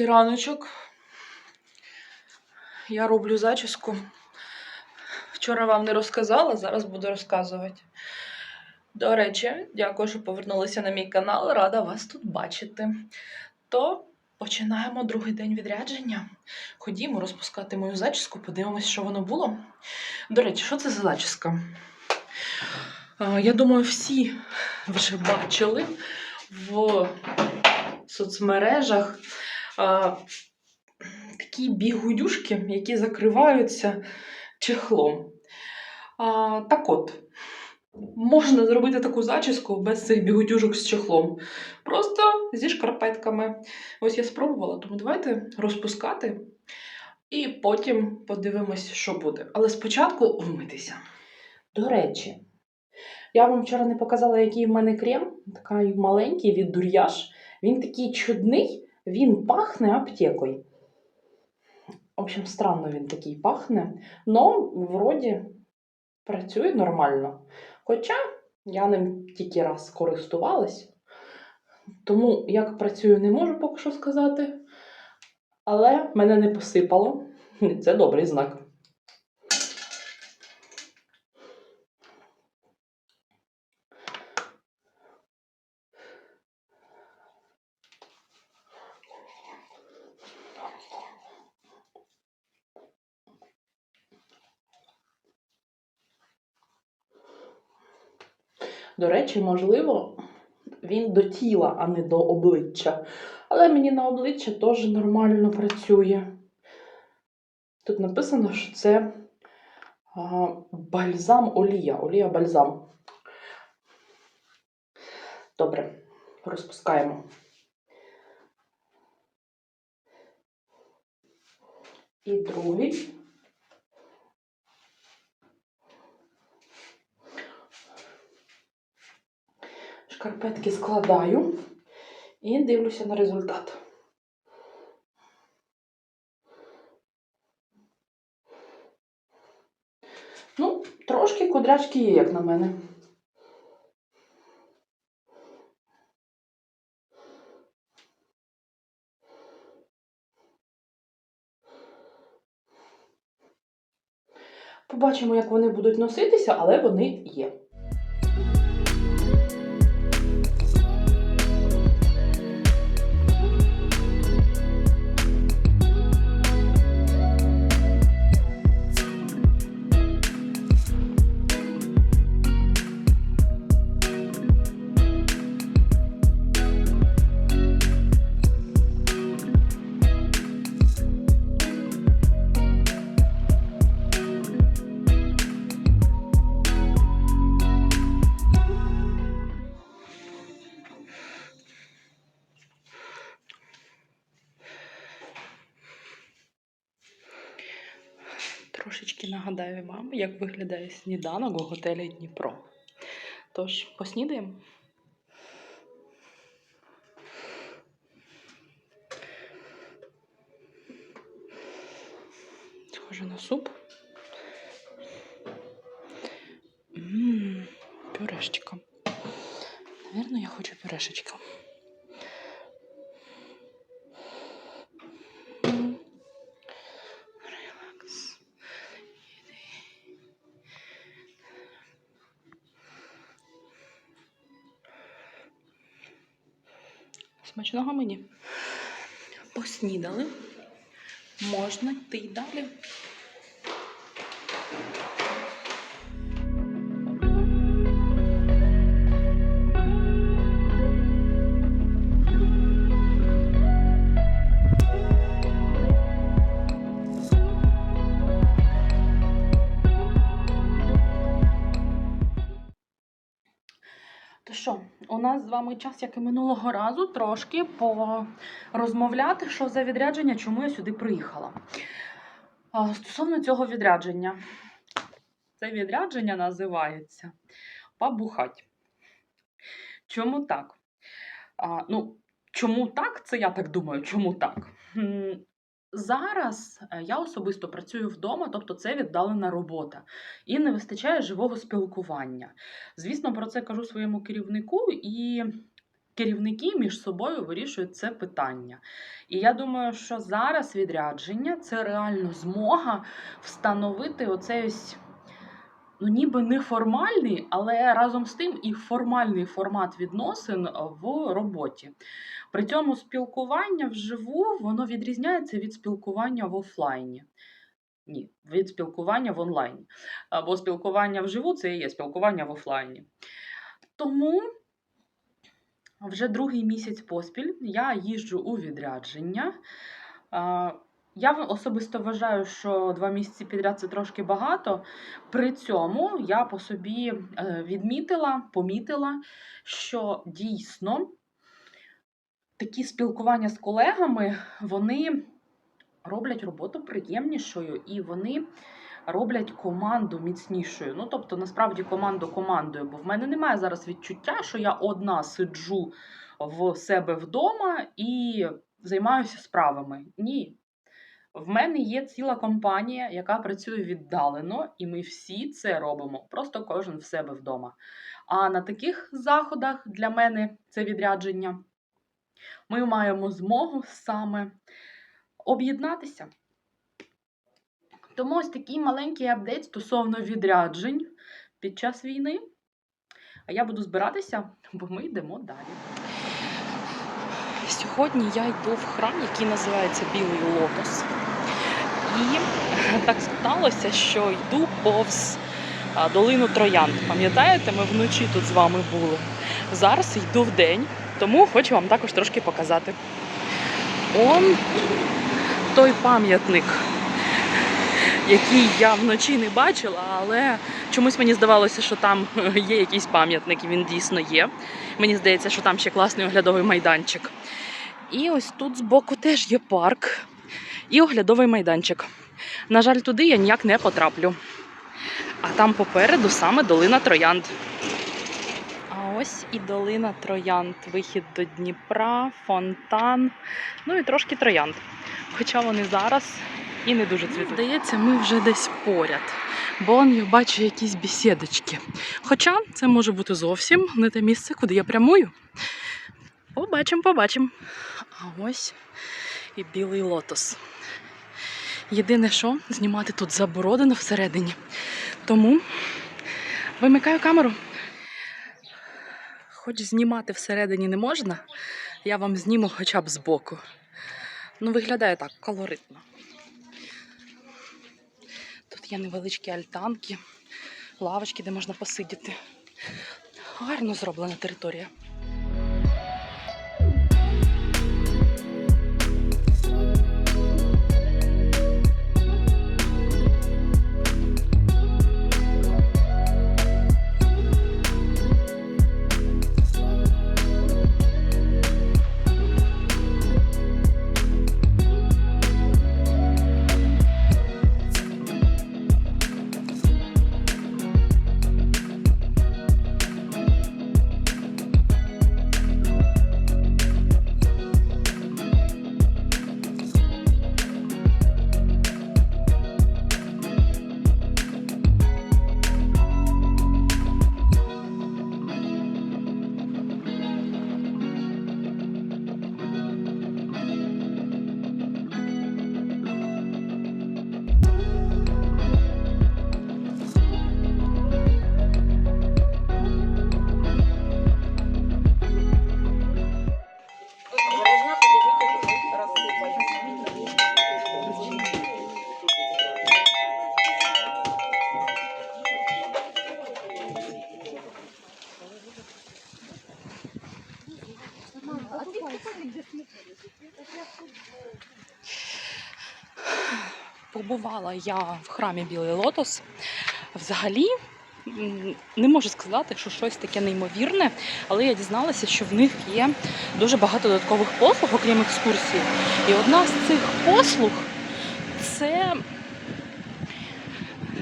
Добрий раночок. Я роблю зачіску. Вчора вам не розказала, зараз буду розказувати. До речі, дякую, що повернулися на мій канал. Рада вас тут бачити. То починаємо другий день відрядження. Ходімо розпускати мою зачіску, подивимось, що воно було. До речі, що це за зачіска? Я думаю, всі вже бачили в соцмережах а, такі бігудюшки, які закриваються чехлом. А, так от, можна зробити таку зачіску без цих бігудюшок з чехлом. Просто зі шкарпетками. Ось я спробувала, тому давайте розпускати і потім подивимось, що буде. Але спочатку вмитися. До речі, я вам вчора не показала, який в мене крем, такий маленький від дур'яж. Він такий чудний, він пахне аптекою. В общем, странно він такий пахне. Но вроді працює нормально. Хоча я ним тільки раз користувалась. Тому як працюю, не можу поки що сказати. Але мене не посипало. Це добрий знак. До речі, можливо, він до тіла, а не до обличчя. Але мені на обличчя теж нормально працює. Тут написано, що це бальзам олія. Олія бальзам. Добре, розпускаємо. І другий. Шкарпетки складаю і дивлюся на результат. Ну, трошки кудрячки є, як на мене. Побачимо, як вони будуть носитися, але вони є. Трошечки нагадаю вам, як виглядає сніданок у готелі Дніпро. Тож, поснідаємо. Схоже на суп. Ммм, пюрешечка. Наверное, я хочу пюрешечка. Смачного мені. Поснідали. Можна йти й далі. У нас з вами час, як і минулого разу, трошки порозмовляти, що за відрядження, чому я сюди приїхала. Стосовно цього відрядження, це відрядження називається Побухать. Чому так? Ну, чому так? Це я так думаю, чому так? Зараз е, я особисто працюю вдома, тобто це віддалена робота, і не вистачає живого спілкування. Звісно, про це кажу своєму керівнику, і керівники між собою вирішують це питання. І я думаю, що зараз відрядження це реально змога встановити оцей ось. Ну, ніби неформальний, але разом з тим і формальний формат відносин в роботі. При цьому спілкування вживу воно відрізняється від спілкування в офлайні. Ні, від спілкування в онлайні. Бо спілкування вживу це і є спілкування в офлайні. Тому вже другий місяць поспіль я їжджу у відрядження. Я особисто вважаю, що два місяці підряд це трошки багато. При цьому я по собі е, відмітила, помітила, що дійсно такі спілкування з колегами вони роблять роботу приємнішою і вони роблять команду міцнішою. Ну, тобто, насправді, команду командою, бо в мене немає зараз відчуття, що я одна сиджу в себе вдома і займаюся справами. Ні. В мене є ціла компанія, яка працює віддалено, і ми всі це робимо, просто кожен в себе вдома. А на таких заходах для мене це відрядження. Ми маємо змогу саме об'єднатися. Тому ось такий маленький апдейт стосовно відряджень під час війни. А я буду збиратися, бо ми йдемо далі. Сьогодні я йду в храм, який називається Білий Лотос. І так сталося, що йду повз долину Троянд. Пам'ятаєте, ми вночі тут з вами були. Зараз йду в день, тому хочу вам також трошки показати. Он той пам'ятник, який я вночі не бачила, але чомусь мені здавалося, що там є якийсь пам'ятник, і він дійсно є. Мені здається, що там ще класний оглядовий майданчик. І ось тут збоку теж є парк і оглядовий майданчик. На жаль, туди я ніяк не потраплю. А там попереду саме долина Троянд. А ось і долина Троянд. Вихід до Дніпра, фонтан, ну і трошки троянд. Хоча вони зараз і не дуже цвітуть. Здається, ми вже десь поряд. Бо он я бачу якісь бесідочки. Хоча це може бути зовсім не те місце, куди я прямую. Побачимо, побачимо. А ось і білий лотос. Єдине, що знімати тут заборонено всередині. Тому вимикаю камеру. Хоч знімати всередині не можна, я вам зніму хоча б збоку. Ну, виглядає так колоритно. Є невеличкі альтанки, лавочки, де можна посидіти. Гарно зроблена територія. Побувала я в храмі Білий Лотос. Взагалі не можу сказати, що щось таке неймовірне, але я дізналася, що в них є дуже багато додаткових послуг, окрім екскурсії. І одна з цих послуг це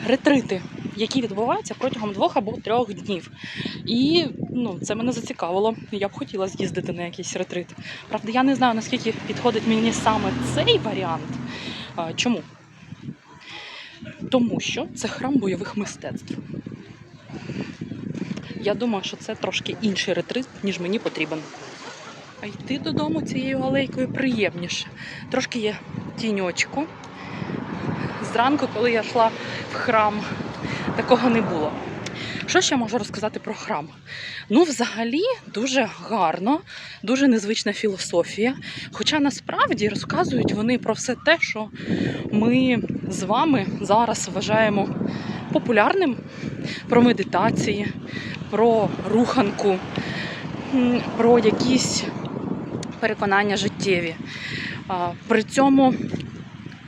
ретрити, які відбуваються протягом двох або трьох днів. І ну, це мене зацікавило. Я б хотіла з'їздити на якийсь ретрит. Правда, я не знаю, наскільки підходить мені саме цей варіант. Чому? Тому що це храм бойових мистецтв. Я думаю, що це трошки інший ретрит, ніж мені потрібен. А йти додому цією алейкою приємніше. Трошки є тіньочку. Зранку, коли я йшла в храм, такого не було. Що ще можу розказати про храм? Ну, взагалі, дуже гарно, дуже незвична філософія. Хоча насправді розказують вони про все те, що ми з вами зараз вважаємо популярним: про медитації, про руханку, про якісь переконання життєві. При цьому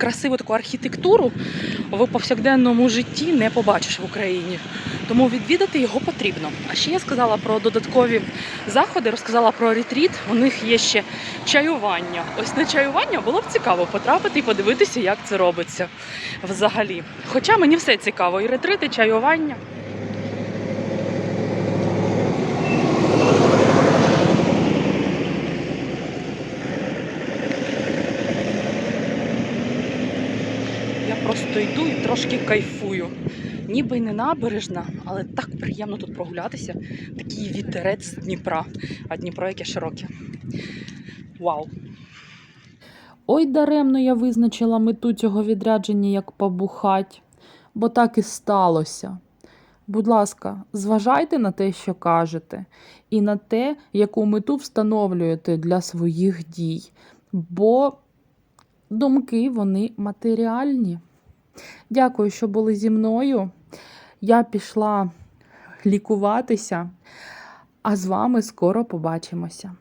красиву таку архітектуру в повсякденному житті не побачиш в Україні. Тому відвідати його потрібно. А ще я сказала про додаткові заходи, розказала про ретріт. У них є ще чаювання. Ось на чаювання було б цікаво потрапити і подивитися, як це робиться взагалі. Хоча мені все цікаво, і ретрити, чаювання. Я просто йду і трошки кайфую. Ніби й не набережна, але так приємно тут прогулятися. Такий вітерець Дніпра, а Дніпро яке широке. Вау! Ой, даремно я визначила мету цього відрядження як побухать, бо так і сталося. Будь ласка, зважайте на те, що кажете, і на те, яку мету встановлюєте для своїх дій, бо думки вони матеріальні. Дякую, що були зі мною. Я пішла лікуватися, а з вами скоро побачимося.